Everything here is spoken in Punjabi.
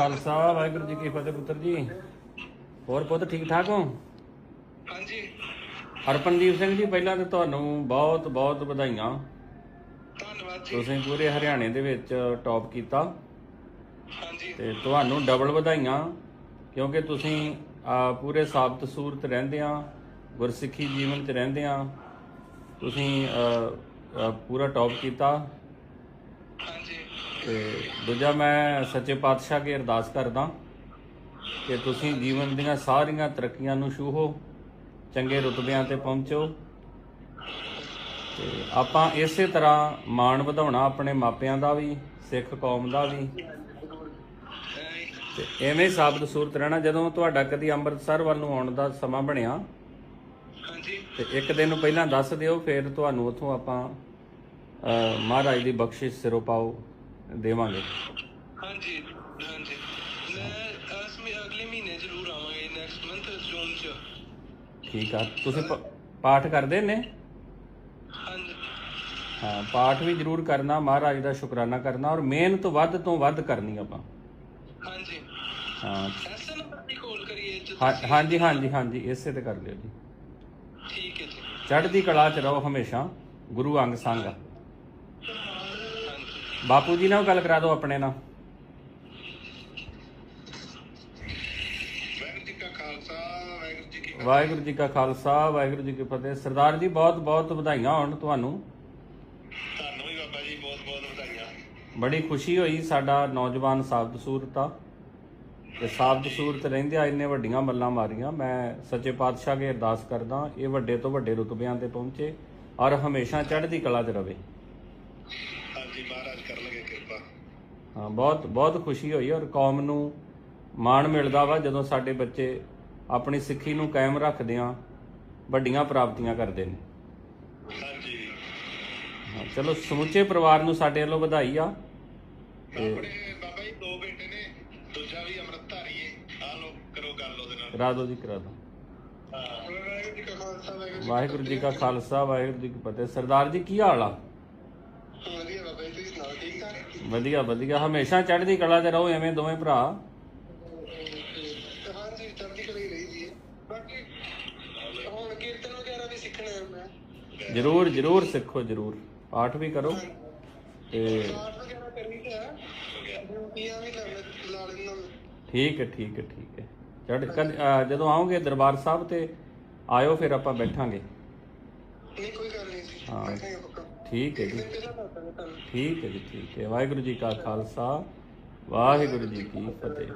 ਖਾਲਸਾ ਵਾਹਿਗੁਰੂ ਜੀ ਕੀ ਫਤਿਹ ਪੁੱਤਰ ਜੀ। ਹੋਰ ਪੁੱਤ ਠੀਕ ਠਾਕ ਹੋ? ਹਾਂਜੀ। ਅਰਪਨਦੀਪ ਸਿੰਘ ਜੀ ਪਹਿਲਾਂ ਤਾਂ ਤੁਹਾਨੂੰ ਬਹੁਤ ਬਹੁਤ ਵਧਾਈਆਂ। ਧੰਨਵਾਦ ਜੀ। ਤੁਸੀਂ ਪੂਰੇ ਹਰਿਆਣੇ ਦੇ ਵਿੱਚ ਟੌਪ ਕੀਤਾ। ਹਾਂਜੀ। ਤੇ ਤੁਹਾਨੂੰ ਡਬਲ ਵਧਾਈਆਂ ਕਿਉਂਕਿ ਤੁਸੀਂ ਪੂਰੇ ਸਾਬਤ ਸੂਰਤ ਰਹਿੰਦੇ ਆ ਗੁਰਸਿੱਖੀ ਜੀਵਨ 'ਚ ਰਹਿੰਦੇ ਆ। ਤੁਸੀਂ ਪੂਰਾ ਟੌਪ ਕੀਤਾ। ਤੇ ਦੂਜਾ ਮੈਂ ਸੱਚੇ ਪਾਤਸ਼ਾਹ ਅੱਗੇ ਅਰਦਾਸ ਕਰਦਾ ਕਿ ਤੁਸੀਂ ਜੀਵਨ ਦੀਆਂ ਸਾਰੀਆਂ ਤਰੱਕੀਆਂ ਨੂੰ ਛੂਹੋ ਚੰਗੇ ਰੁਤਬਿਆਂ ਤੇ ਪਹੁੰਚੋ ਤੇ ਆਪਾਂ ਇਸੇ ਤਰ੍ਹਾਂ ਮਾਣ ਵਧਾਉਣਾ ਆਪਣੇ ਮਾਪਿਆਂ ਦਾ ਵੀ ਸਿੱਖ ਕੌਮ ਦਾ ਵੀ। ਤੇ ਐਵੇਂ ਹੀ ਸਾਬਤ ਸੂਰਤ ਰਹਿਣਾ ਜਦੋਂ ਤੁਹਾਡਾ ਕਦੀ ਅੰਮ੍ਰਿਤਸਰ ਵੱਲ ਨੂੰ ਆਉਣ ਦਾ ਸਮਾਂ ਬਣਿਆ ਤੇ ਇੱਕ ਦਿਨ ਪਹਿਲਾਂ ਦੱਸ ਦਿਓ ਫਿਰ ਤੁਹਾਨੂੰ ਉੱਥੋਂ ਆਪਾਂ ਮਹਾਰਾਜ ਦੀ ਬਖਸ਼ਿਸ਼ ਸਿਰੋਂ ਪਾਓ। ਦੇਵਾਂਗੇ। ਹਾਂਜੀ ਹਾਂਜੀ। ਮੈਂ ਇਸ ਮੀ ਅਗਲੇ ਮਹੀਨੇ ਜ਼ਰੂਰ ਆਵਾਂਗੇ ਨੈਕਸਟ ਮੰਥ ਜੂਨ ਚ। ਠੀਕ ਆ। ਤੁਸੀਂ ਪ- ਪਾਠ ਕਰਦੇ ਨੇ? ਹਾਂਜੀ। ਹਾਂ ਪਾਠ ਵੀ ਜ਼ਰੂਰ ਕਰਨਾ ਮਹਾਰਾਜ ਦਾ ਸ਼ੁਕਰਾਨਾ ਕਰਨਾ ਔਰ ਮਿਹਨਤ ਵੱਧ ਤੋਂ ਵੱਧ ਕਰਨੀ ਆਪਾਂ। ਹਾਂਜੀ। ਹਾਂ। ਐਸਾ ਨੰਬਰ ਦੀ ਕਾਲ ਕਰੀਏ ਜੇ ਹਾਂ- ਤੁਸੀਂ- ਹਾਂਜੀ ਹਾਂਜੀ ਹਾਂਜੀ ਇਸੇ ਤੇ ਕਰ ਲਿਓ ਜੀ। ਠੀਕ ਹੈ ਜੀ। ਚੜ੍ਹਦੀ ਕਲਾ ਚ ਰਹੋ ਹਮੇਸ਼ਾ ਗੁਰੂ ਅੰਗ ਸੰਗ ਬਾਪੂ ਜੀ ਨਾਲ ਗੱਲ ਕਰਾ ਦਿਓ ਆਪਣੇ ਨਾਲ। ਵਾਹਿਗੁਰੂ ਜੀ ਕਾ ਖਾਲਸਾ ਵਾਹਿਗੁਰੂ ਜੀ ਕੀ ਵਾਹਿਗੁਰੂ ਜੀ ਕਾ ਖਾਲਸਾ ਵਾਹਿਗੁਰੂ ਜੀ ਕੀ ਫਤਿਹ। ਸਰਦਾਰ ਜੀ ਬਹੁਤ ਬਹੁਤ ਵਧਾਈਆਂ ਹੋਣ ਤੁਹਾਨੂੰ। ਤੁਹਾਨੂੰ ਵੀ ਬਾਬਾ ਜੀ ਬਹੁਤ ਬਹੁਤ ਵਧਾਈਆਂ। ਬੜੀ ਖੁਸ਼ੀ ਹੋਈ ਸਾਡਾ ਨੌਜਵਾਨ ਸਾਬਤ ਸੂਰਤ ਆ ਤੇ ਸਾਬਤ ਸੂਰਤ ਰਹਿੰਦਿਆਂ ਇੰਨੇ ਵੱਡੀਆਂ ਮੱਲਾਂ ਮਾਰੀਆਂ। ਮੈਂ ਸੱਚੇ ਪਾਤਸ਼ਾਹ ਅਗੇ ਅਰਦਾਸ ਕਰਦਾ ਇਹ ਵੱਡੇ ਤੋਂ ਵੱਡੇ ਰੁਤਬਿਆਂ ਤੇ ਪਹੁੰਚੇ ਔਰ ਹਮੇਸ਼ਾ ਚੜ੍ਹਦੀ ਕਲਾ 'ਚ ਰਵੇ। ਹਾਂਜੀ ਮਹਾਰਾਜ ਕਰ ਲਗੇ ਕਿਰਪਾ। ਹਾਂ ਬਹੁਤ ਬਹੁਤ ਖੁਸ਼ੀ ਹੋਈ ਔਰ ਕੌਮ ਨੂੰ ਮਾਣ ਮਿਲਦਾ ਵਾ ਜਦੋਂ ਸਾਡੇ ਬੱਚੇ ਆਪਣੀ ਸਿੱਖੀ ਨੂੰ ਕਾਇਮ ਰੱਖਦੇ ਆ ਵੱਡੀਆਂ ਪ੍ਰਾਪਤੀਆਂ ਕਰਦੇ ਨੇ। ਹਾਂਜੀ। ਹਾਂ, ਚਲੋ ਸਮੁੱਚੇ ਪਰਿਵਾਰ ਨੂੰ ਸਾਡੇ ਵੱਲੋਂ ਵਧਾਈ ਆ। ਤੇ ਆਪਣੇ ਬਾਬਾ ਜੀ ਦੋ ਬੇਟੇ ਨੇ ਦੂਜਾ ਵੀ ਅੰਮ੍ਰਿਤਧਾਰੀ ਹੈ ਆ ਲੋ ਕਰੋ ਗੱਲ ਉਹਦੇ ਨਾਲ। ਕਰਾ ਦਿਓ ਜੀ ਕਰਾ ਦਿਓ। ਵਾਹਿਗੁਰੂ ਜੀ ਕਾ ਖਾਲਸਾ ਵਾਹਿਗੁਰੂ ਜੀ ਕਾ ਖਾਲਸਾ ਵਾਹਿਗੁਰੂ ਜੀ ਕੀ ਫਤਿਹ। ਸਰਦਾਰ ਜੀ ਕੀ ਹਾਲ ਆ ਵਧੀਆ ਬਾਬਾ ਜੀ ਤੁਸੀਂ ਸੁਣਾਓ ਠੀਕ ਠਾਕ ਵਧੀਆ ਵਧੀਆ। ਹਮੇਸ਼ਾ ਚੜ੍ਹਦੀ ਕਲਾ 'ਚ ਰਹੋ ਐਵੇਂ ਦੋਵੇਂ ਭਰਾ। ਹਾਂਜੀ ਚੜ੍ਹਦੀ ਕਲਾ ਹੀ ਰਹੀ ਜੀ ਬਾਕੀ ਹੁਣ ਕੀਰਤਨ ਵਗੈਰਾ ਵੀ ਸਿੱਖਣਾ ਹੈ ਮੈਂ। ਜਰੂਰ ਜਰੂਰ ਸਿੱਖੋ ਜਰੂਰ। ਪਾਠ ਵੀ ਕਰੋ ਤੇ ਪਾਠ ਵਗੈਰਾ ਕਰਨੀ ਤਾਂ ਹੈ ਡਿਊਟੀਆਂ ਵੀ ਕਰ ਲਾ ਲੈਣਾ ਠੀਕ ਹੈ ਠੀਕ ਹੈ ਠੀਕ ਹੈ। ਅਹ ਜਦੋਂ ਆਓਗੇ ਦਰਬਾਰ ਸਾਹਿਬ ਤੇ ਆਇਓ ਫਿਰ ਆਪਾਂ ਬੈਠਾਂਗੇ। ਨਹੀਂ ਕੋਈ ਹਾਂ। ਠੀਕ ਹੈ ਜੀ ਠੀਕ ਹੈ ਜੀ, ਠੀਕ ਹੈ ਵਾਹਿਗੁਰੂ ਜੀ ਕਾ ਖਾਲਸਾ, ਵਾਹਿਗੁਰੂ ਜੀ ਕੀ ਫਤਿਹ